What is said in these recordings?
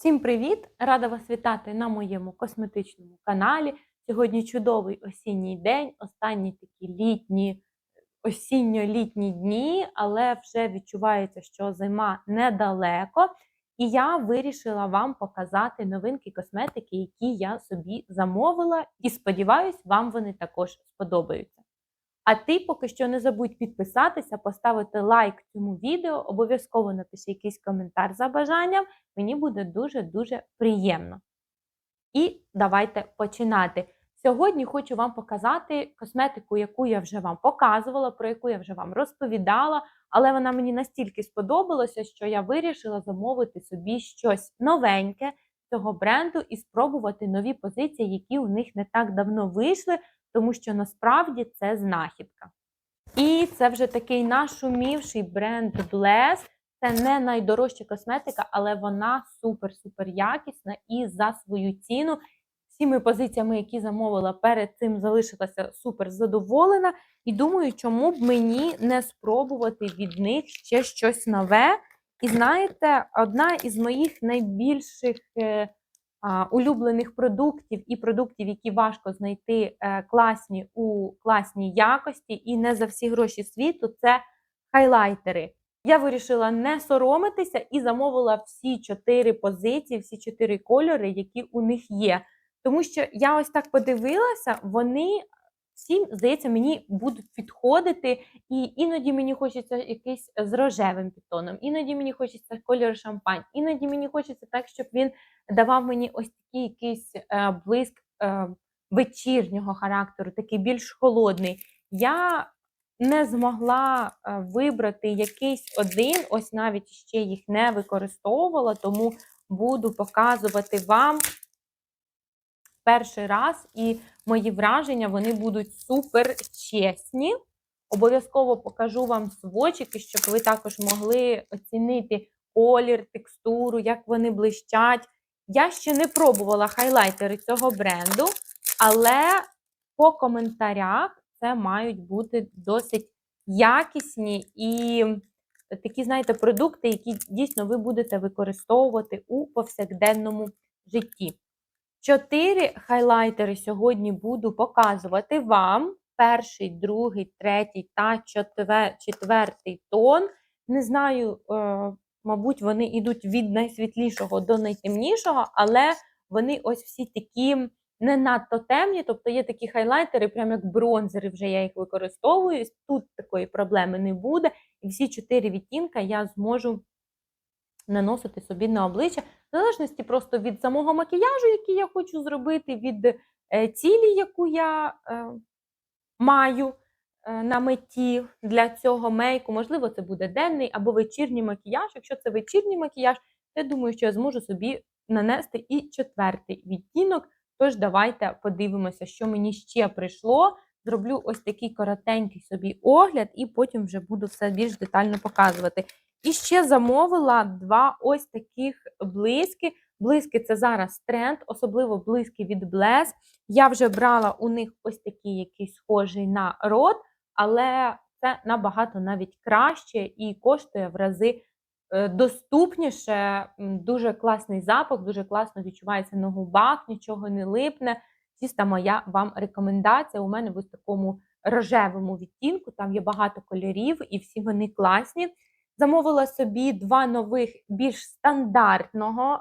Всім привіт! Рада вас вітати на моєму косметичному каналі. Сьогодні чудовий осінній день, останні такі літні, осінньо-літні дні, але вже відчувається, що зима недалеко. І я вирішила вам показати новинки косметики, які я собі замовила, і сподіваюсь, вам вони також сподобаються. А ти поки що не забудь підписатися, поставити лайк цьому відео, обов'язково напиши якийсь коментар за бажанням. Мені буде дуже-дуже приємно. І давайте починати. Сьогодні хочу вам показати косметику, яку я вже вам показувала, про яку я вже вам розповідала, але вона мені настільки сподобалася, що я вирішила замовити собі щось новеньке цього бренду і спробувати нові позиції, які у них не так давно вийшли, тому що насправді це знахідка. І це вже такий нашумівший бренд Bless. Це не найдорожча косметика, але вона супер-супер якісна і за свою ціну. Всіми позиціями, які замовила перед цим, залишилася супер задоволена. І думаю, чому б мені не спробувати від них ще щось нове. І знаєте, одна із моїх найбільших е, улюблених продуктів і продуктів, які важко знайти е, класні у класній якості, і не за всі гроші світу, це хайлайтери. Я вирішила не соромитися і замовила всі чотири позиції, всі чотири кольори, які у них є. Тому що я ось так подивилася, вони всі, здається, мені будуть підходити, і іноді мені хочеться якийсь з рожевим підтоном, іноді мені хочеться кольор шампань, іноді мені хочеться так, щоб він давав мені ось такий якийсь е, блиск е, вечірнього характеру, такий більш холодний. Я не змогла е, вибрати якийсь один, ось навіть ще їх не використовувала, тому буду показувати вам перший раз, і мої враження вони будуть супер чесні. Обов'язково покажу вам свочики, щоб ви також могли оцінити колір, текстуру, як вони блищать. Я ще не пробувала хайлайтери цього бренду, але по коментарях це мають бути досить якісні і такі, знаєте, продукти, які дійсно ви будете використовувати у повсякденному житті. Чотири хайлайтери сьогодні буду показувати вам. Перший, другий, третій та четвертий тон. Не знаю, е, мабуть, вони йдуть від найсвітлішого до найтемнішого, але вони ось всі такі не надто темні. Тобто є такі хайлайтери, прямо як бронзери, вже я їх використовую. Тут такої проблеми не буде. І всі чотири відтінка я зможу наносити собі на обличчя, в залежності просто від самого макіяжу, який я хочу зробити, від е, цілі, яку я е, маю е, на меті для цього мейку. Можливо, це буде денний або вечірній макіяж. Якщо це вечірній макіяж, то я думаю, що я зможу собі нанести і четвертий відтінок. Тож, давайте подивимося, що мені ще прийшло. Зроблю ось такий коротенький собі огляд, і потім вже буду все більш детально показувати. І ще замовила два ось таких блиски. Блиски це зараз тренд, особливо блиски від Bless. Я вже брала у них ось такий, який схожий на рот, але це набагато навіть краще і коштує в рази е, доступніше. Дуже класний запах, дуже класно відчувається на губах, нічого не липне. Чиста моя вам рекомендація. У мене в ось такому рожевому відтінку, там є багато кольорів, і всі вони класні. Замовила собі два нових більш стандартного е,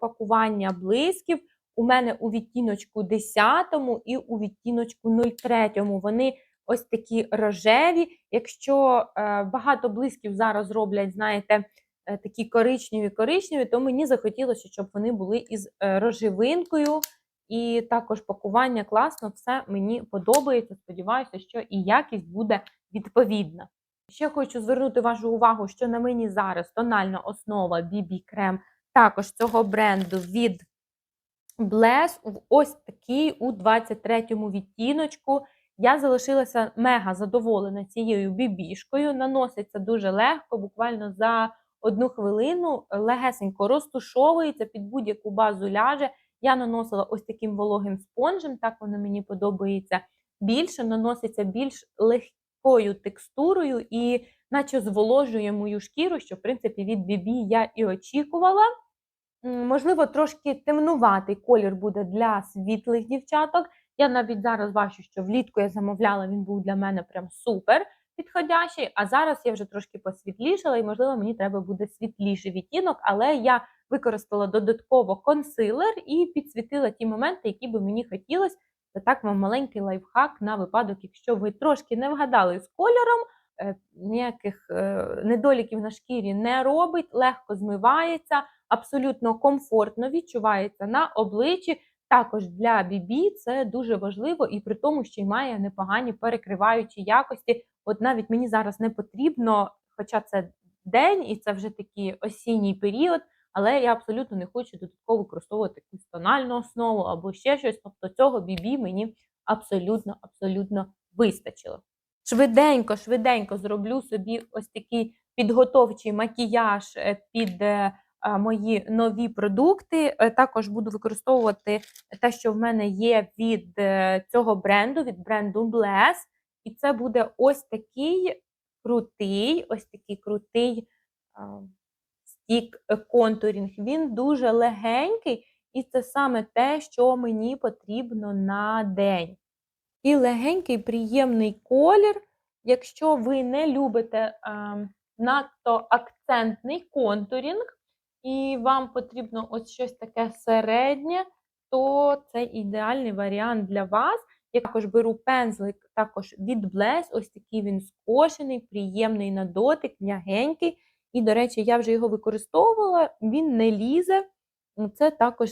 пакування блисків. У мене у відтіночку 10 і у відтіночку 03. Вони ось такі рожеві. Якщо е, багато блисків зараз роблять, знаєте, е, такі коричневі-коричневі, то мені захотілося, щоб вони були із е, рожевинкою. І також пакування класно, все мені подобається. Сподіваюся, що і якість буде відповідна. Ще хочу звернути вашу увагу, що на мені зараз тональна основа BB крем також цього бренду від Bless в ось такий у 23-му відтіночку. Я залишилася мега задоволена цією бібішкою. Наноситься дуже легко, буквально за одну хвилину легесенько розтушовується, під будь-яку базу ляже. Я наносила ось таким вологим спонжем, так воно мені подобається більше, наноситься більш легко такою текстурою і наче зволожує мою шкіру, що, в принципі, від BB я і очікувала. можливо, трошки темнуватий колір буде для світлих дівчаток. Я навіть зараз бачу, що влітку я замовляла, він був для мене прям супер підходящий. А зараз я вже трошки посвітлішала, і, можливо, мені треба буде світліший відтінок, але я використала додатково консилер і підсвітила ті моменти, які би мені хотілося. Це так вам маленький лайфхак на випадок, якщо ви трошки не вгадали з кольором, е, ніяких е, недоліків на шкірі не робить, легко змивається, абсолютно комфортно відчувається на обличчі. Також для BB це дуже важливо і при тому, що й має непогані перекриваючі якості. От навіть мені зараз не потрібно, хоча це день і це вже такий осінній період, але я абсолютно не хочу додатково використовувати якусь тональну основу або ще щось. Тобто цього BB мені абсолютно, абсолютно вистачило. Швиденько, швиденько зроблю собі ось такий підготовчий макіяж е, під е, мої нові продукти. Е, Також буду використовувати те, що в мене є від цього бренду, від бренду Bless. І це буде ось такий крутий, ось такий крутий стік е, контурінг. Він дуже легенький, і це саме те, що мені потрібно на день. І легенький, приємний колір. Якщо ви не любите а, надто акцентний контурінг, і вам потрібно ось щось таке середнє, то це ідеальний варіант для вас. Я також беру пензлик також від Bless, ось такий він скошений, приємний на дотик, м'ягенький. І, до речі, я вже його використовувала, він не лізе. Це також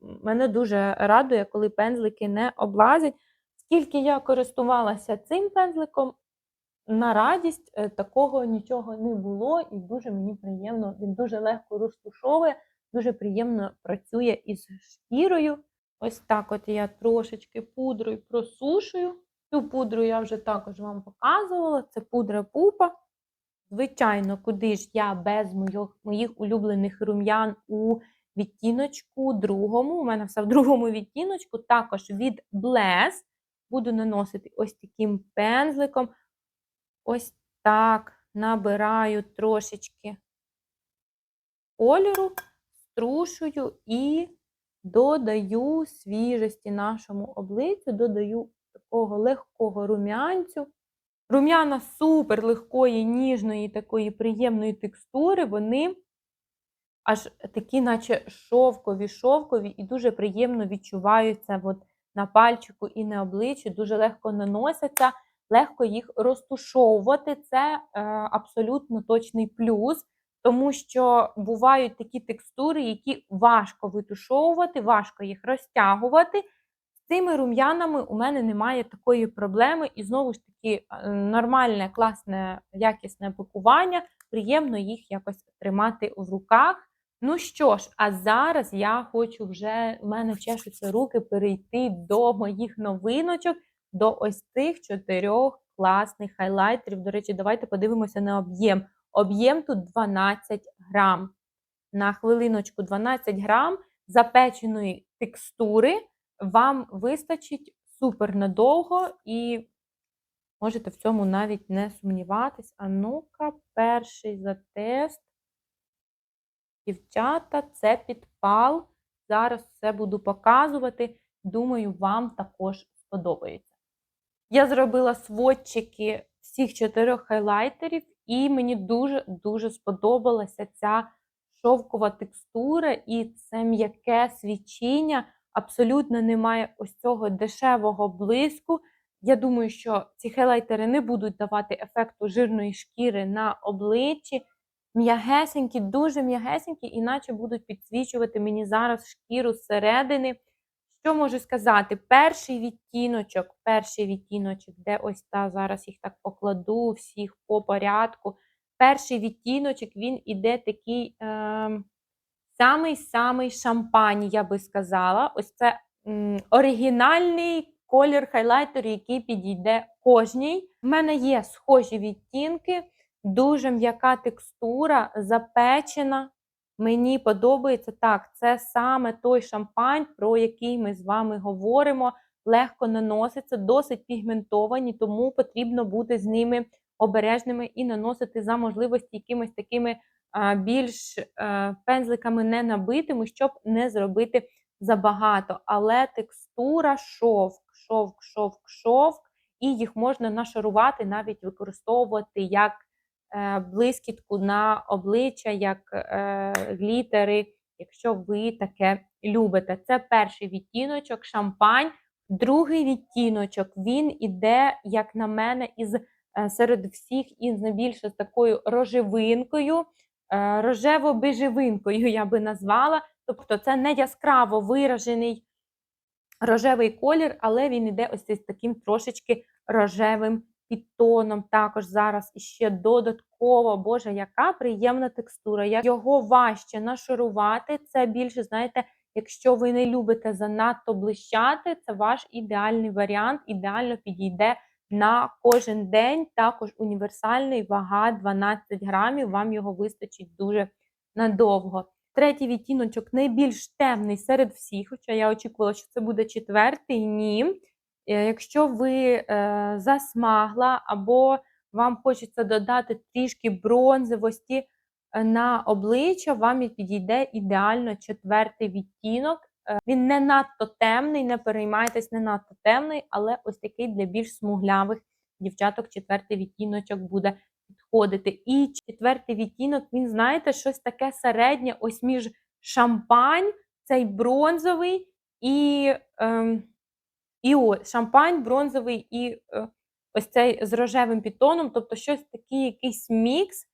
мене дуже радує, коли пензлики не облазять. Скільки я користувалася цим пензликом, на радість е, такого нічого не було, і дуже мені приємно, він дуже легко розтушовує, дуже приємно працює із шкірою. Ось так от я трошечки пудрою просушую. Цю пудру я вже також вам показувала. Це пудра пупа. Звичайно, куди ж я без моїх, моїх улюблених рум'ян у відтіночку другому. У мене все в другому відтіночку, також від Bless. Буду наносити ось таким пензликом. Ось так набираю трошечки кольору, струшую і додаю свіжості нашому обличчю, додаю такого легкого рум'янцю. Рум'яна супер легкої, ніжної, такої приємної текстури, вони аж такі, наче шовкові, шовкові, і дуже приємно відчуваються от на пальчику і на обличчі, дуже легко наносяться, легко їх розтушовувати. Це е, абсолютно точний плюс, тому що бувають такі текстури, які важко витушовувати, важко їх розтягувати. Цими рум'янами у мене немає такої проблеми, і знову ж таки е, нормальне, класне, якісне пакування, приємно їх якось тримати в руках. Ну що ж, а зараз я хочу вже, в мене чешуться руки перейти до моїх новиночок, до ось цих чотирьох класних хайлайтерів. До речі, давайте подивимося на об'єм. Об'єм тут 12 грам. На хвилиночку 12 грам запеченої текстури вам вистачить супер надовго і можете в цьому навіть не сумніватись. А ну-ка, перший затест. Дівчата, це підпал. Зараз все буду показувати. Думаю, вам також сподобається. Я зробила сводчики всіх чотирьох хайлайтерів, і мені дуже-дуже сподобалася ця шовкова текстура і це м'яке свічіння. Абсолютно немає ось цього дешевого блиску. Я думаю, що ці хайлайтери не будуть давати ефекту жирної шкіри на обличчі. М'ягесенькі, дуже м'ягесенькі, іначе будуть підсвічувати мені зараз шкіру зсередини. Що можу сказати? Перший відтіночок, перший відтіночок, де ось та зараз їх так покладу, всіх по порядку. Перший відтіночок, він іде такий е, самий-самий шампань, я би сказала. Ось це м, оригінальний колір хайлайтеру, який підійде кожній. У мене є схожі відтінки. Дуже м'яка текстура, запечена. Мені подобається так. Це саме той шампань, про який ми з вами говоримо. Легко наноситься, досить пігментовані, тому потрібно бути з ними обережними і наносити за можливості якимись такими більш е, пензликами не набитими, щоб не зробити забагато. Але текстура шовк, шовк, шовк, шовк, і їх можна нашарувати, навіть використовувати як е, блискітку на обличчя, як е, глітери, якщо ви таке любите. Це перший відтіночок, шампань. Другий відтіночок, він іде, як на мене, із е, серед всіх із найбільше з такою рожевинкою, е, рожево-бежевинкою, я би назвала. Тобто це не яскраво виражений рожевий колір, але він іде ось з таким трошечки рожевим підтоном. Також зараз іще додатково, боже, яка приємна текстура. Його важче нашарувати, це більше, знаєте, якщо ви не любите занадто блищати, це ваш ідеальний варіант, ідеально підійде на кожен день. Також універсальний вага 12 грамів, вам його вистачить дуже надовго. Третій відтіночок найбільш темний серед всіх, хоча я очікувала, що це буде четвертий. Ні. Е, Якщо ви е, засмагла або вам хочеться додати трішки бронзовості е, на обличчя, вам підійде ідеально четвертий відтінок. Е, Він не надто темний, не переймайтесь, не надто темний, але ось такий для більш смуглявих дівчаток четвертий відтіночок буде підходити. І четвертий відтінок, він, знаєте, щось таке середнє, ось між шампань, цей бронзовий і. Ем, і ось шампань бронзовий і е, ось цей з рожевим підтоном, тобто щось такий якийсь мікс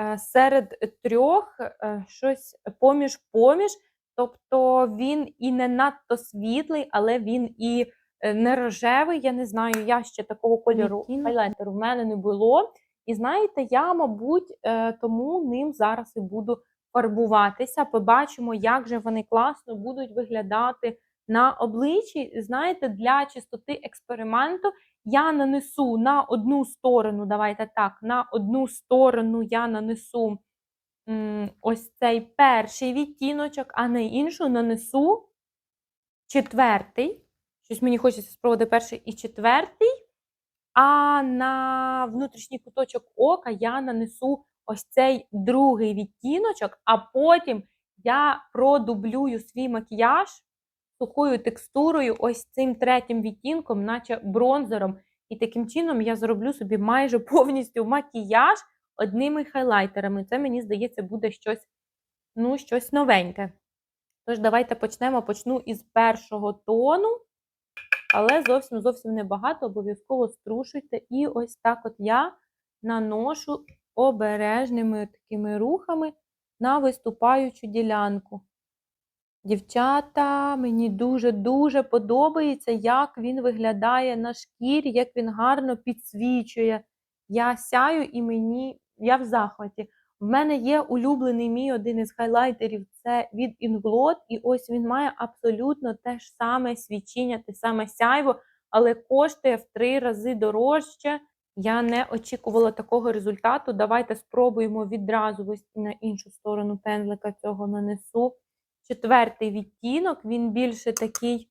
е, серед трьох, е, щось поміж-поміж. Тобто він і не надто світлий, але він і е, не рожевий. Я не знаю, я ще такого кольору хайлайтеру в мене не було. І знаєте, я, мабуть, е, тому ним зараз і буду фарбуватися. Побачимо, як же вони класно будуть виглядати на обличчі. Знаєте, для чистоти експерименту я нанесу на одну сторону, давайте так, на одну сторону я нанесу ось цей перший відтіночок, а на іншу нанесу четвертий. Щось мені хочеться спробувати перший і четвертий. А на внутрішній куточок ока я нанесу ось цей другий відтіночок, а потім я продублюю свій макіяж сухою текстурою, ось цим третім відтінком, наче бронзером. І таким чином я зроблю собі майже повністю макіяж одними хайлайтерами. Це, мені здається, буде щось, ну, щось новеньке. Тож, давайте почнемо. Почну із першого тону, але зовсім зовсім небагато, обов'язково струшуйте. І ось так от я наношу обережними такими рухами на виступаючу ділянку. Дівчата, мені дуже-дуже подобається, як він виглядає на шкірі, як він гарно підсвічує. Я сяю і мені, я в захваті. В мене є улюблений мій один із хайлайтерів це від Inglot, і ось він має абсолютно те ж саме свічіння, те саме сяйво, але коштує в три рази дорожче. Я не очікувала такого результату. Давайте спробуємо відразу ось на іншу сторону пензлика цього нанесу. Четвертий відтінок, він більше такий,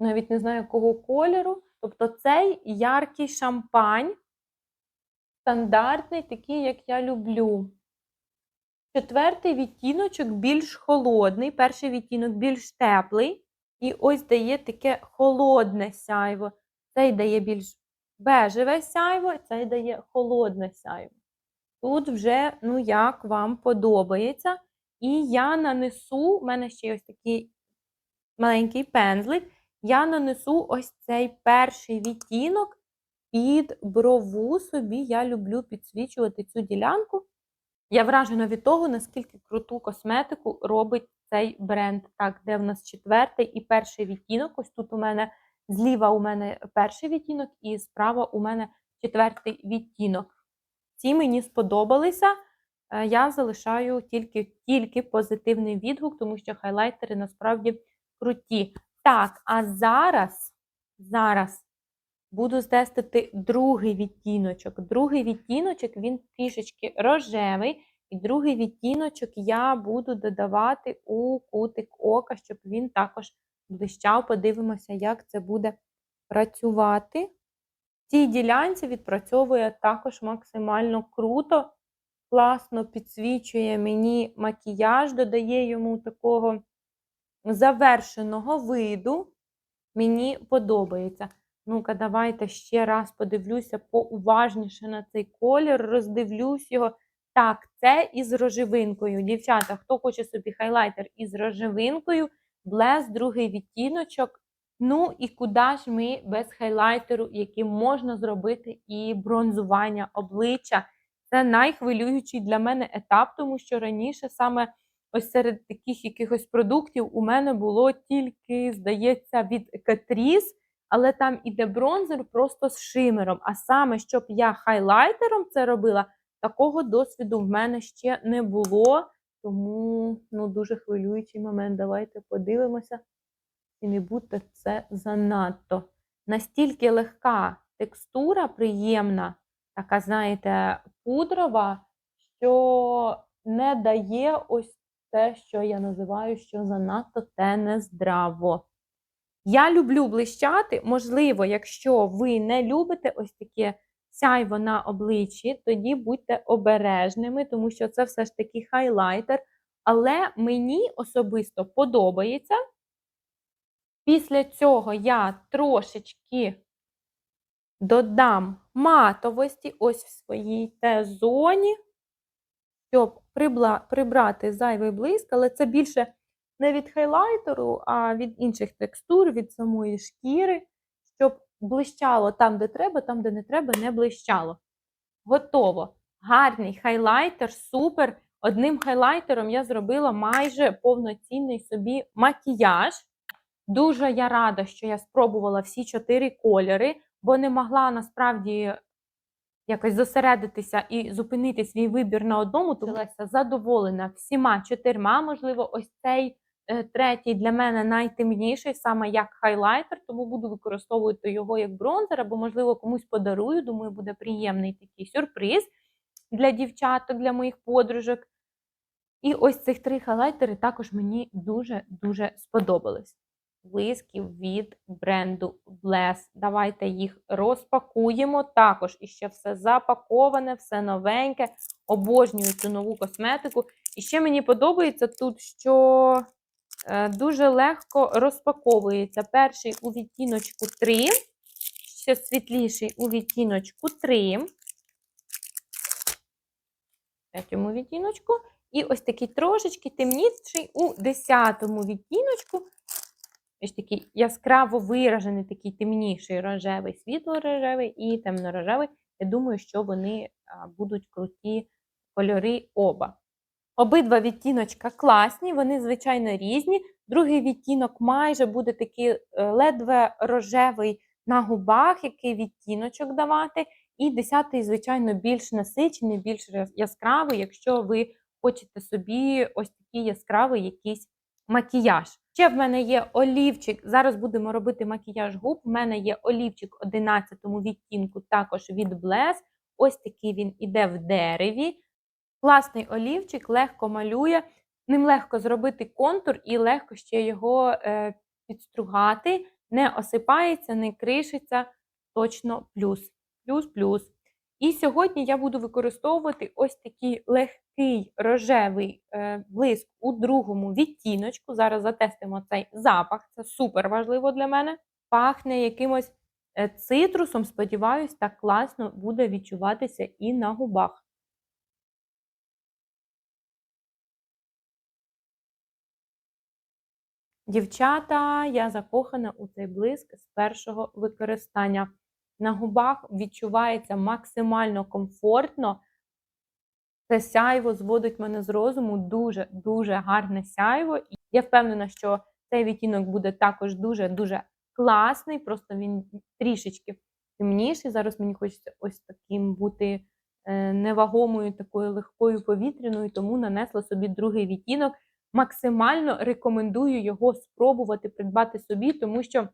навіть не знаю якого кольору. Тобто цей яркий шампань, стандартний, такий, як я люблю. Четвертий відтіночок більш холодний, перший відтінок більш теплий. І ось дає таке холодне сяйво. Цей дає більш бежеве сяйво, цей дає холодне сяйво. Тут вже, ну, як вам подобається. І я нанесу, в мене ще ось такий маленький пензлик. Я нанесу ось цей перший відтінок під брову собі. Я люблю підсвічувати цю ділянку. Я вражена від того, наскільки круту косметику робить цей бренд. Так, де в нас четвертий і перший відтінок. Ось тут у мене зліва у мене перший відтінок, і справа у мене четвертий відтінок. Ці мені сподобалися. Е, Я залишаю тільки, тільки позитивний відгук, тому що хайлайтери насправді круті. Так, а зараз, зараз буду тестити другий відтіночок. Другий відтіночок, він трішечки рожевий, і другий відтіночок я буду додавати у кутик ока, щоб він також блищав. Подивимося, як це буде працювати. В цій ділянці відпрацьовує також максимально круто. класно підсвічує мені макіяж, додає йому такого завершеного виду. Мені подобається. Ну-ка, давайте ще раз подивлюся поуважніше на цей колір, роздивлюсь його. Так, це із рожевинкою. Дівчата, хто хоче собі хайлайтер із рожевинкою, блес, другий відтіночок. Ну і куди ж ми без хайлайтеру, яким можна зробити і бронзування обличчя. Це найхвилюючий для мене етап, тому що раніше саме ось серед таких якихось продуктів у мене було тільки, здається, від Catrice, але там іде бронзер просто з шимером. А саме, щоб я хайлайтером це робила, такого досвіду в мене ще не було. Тому ну, дуже хвилюючий момент. Давайте подивимося. І не будьте це занадто. Настільки легка текстура, приємна, така, знаєте, пудрова, що не дає ось те, що я називаю, що занадто те нездраво. Я люблю блищати. Можливо, якщо ви не любите ось таке сяйво на обличчі, тоді будьте обережними, тому що це все ж таки хайлайтер. Але мені особисто подобається. Після цього я трошечки додам матовості ось в своїй Т-зоні, щоб прибла- прибрати зайвий блиск, але це більше не від хайлайтеру, а від інших текстур, від самої шкіри, щоб блищало там, де треба, там, де не треба, не блищало. Готово. Гарний хайлайтер, супер. Одним хайлайтером я зробила майже повноцінний собі макіяж. Дуже я рада, що я спробувала всі чотири кольори, бо не могла насправді якось зосередитися і зупинити свій вибір на одному, тому задоволена всіма чотирма. Можливо, ось цей третій для мене найтемніший, саме як хайлайтер, тому буду використовувати його як бронзер, або, можливо, комусь подарую. Думаю, буде приємний такий сюрприз для дівчаток, для моїх подружок. І ось цих три хайлайтери також мені дуже-дуже сподобались. Блисків від бренду Bless. Давайте їх розпакуємо. Також іще все запаковане, все новеньке. Обожнюю цю нову косметику. І ще мені подобається тут, що е, дуже легко розпаковується. Перший у відтіночку 3, ще світліший у відтіночку 3. Третьому відтіночку. І ось такий трошечки темніший у 10-му відтіночку. Ось такий яскраво виражений, такий темніший рожевий, світло-рожевий і темно-рожевий. Я думаю, що вони будуть круті кольори оба. Обидва відтіночка класні, вони, звичайно, різні. Другий відтінок майже буде такий е, ледве рожевий на губах, який відтіночок давати. І десятий, звичайно, більш насичений, більш яскравий, якщо ви хочете собі ось такий яскравий якийсь макіяж. Ще в мене є олівчик. Зараз будемо робити макіяж губ. В мене є олівчик 11 відтінку, також від Bless. Ось такий він іде в дереві. Класний олівчик, легко малює. Ним легко зробити контур і легко ще його е, підстругати. Не осипається, не кришиться. Точно плюс. Плюс-плюс. І сьогодні я буду використовувати ось такий легкий рожевий е, блиск у другому відтіночку. Зараз затестимо цей запах. Це супер важливо для мене. Пахне якимось е, цитрусом. Сподіваюсь, так класно буде відчуватися і на губах. Дівчата, я закохана у цей блиск з першого використання. На губах відчувається максимально комфортно. Це сяйво зводить мене з розуму, дуже-дуже гарне сяйво. І я впевнена, що цей відтінок буде також дуже-дуже класний, просто він трішечки темніший. Зараз мені хочеться ось таким бути е, невагомою, такою легкою повітряною, тому нанесла собі другий відтінок. Максимально рекомендую його спробувати придбати собі, тому що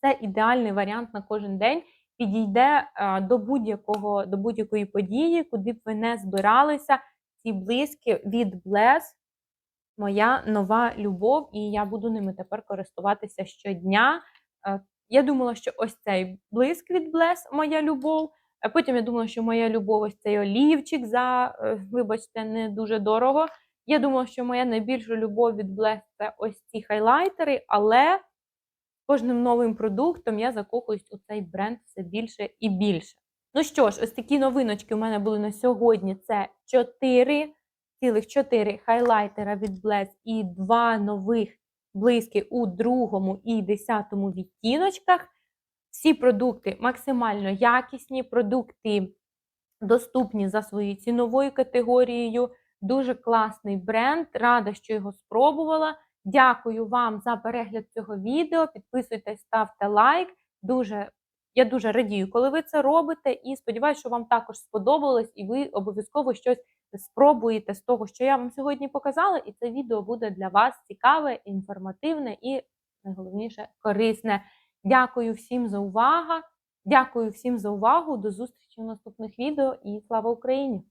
це ідеальний варіант на кожен день. Підійде е, до будь-якого до будь-якої події, куди б ви не збиралися. Ці блиски від Bless – моя нова любов, і я буду ними тепер користуватися щодня. Е, Я думала, що ось цей блиск від Bless – моя любов. А потім я думала, що моя любов ось цей олівчик за, е, вибачте, не дуже дорого. Я думала, що моя найбільша любов від Bless – це ось ці хайлайтери, але кожним новим продуктом я закохуюсь у цей бренд все більше і більше. Ну що ж, ось такі новиночки у мене були на сьогодні. Це 4 цілих 4 хайлайтера від Bless і два нових блиски у другому і десятому відтіночках. Всі продукти максимально якісні, продукти доступні за своєю ціновою категорією. Дуже класний бренд. Рада, що його спробувала. Дякую вам за перегляд цього відео. Підписуйтесь, ставте лайк. Дуже, я дуже радію, коли ви це робите, і сподіваюся, що вам також сподобалось, і ви обов'язково щось спробуєте з того, що я вам сьогодні показала, і це відео буде для вас цікаве, інформативне і найголовніше корисне. Дякую всім за увагу. Дякую всім за увагу. До зустрічі в наступних відео і слава Україні!